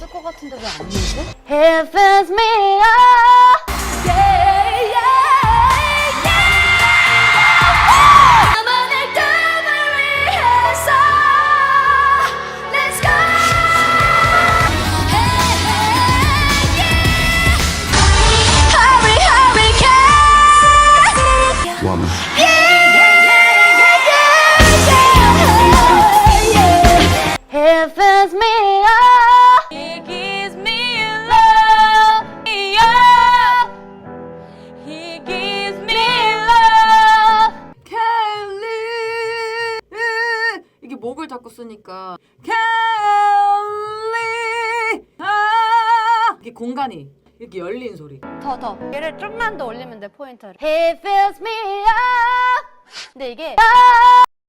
있을 것 같은데 왜 안 밀지? Heaven's me 목을 자꾸 쓰니까 켈리 아 이게 공간이 이렇게 열린 소리. 더 더. 얘를 좀만 더 올리면 돼 포인트를. He fills me up. 근데 이게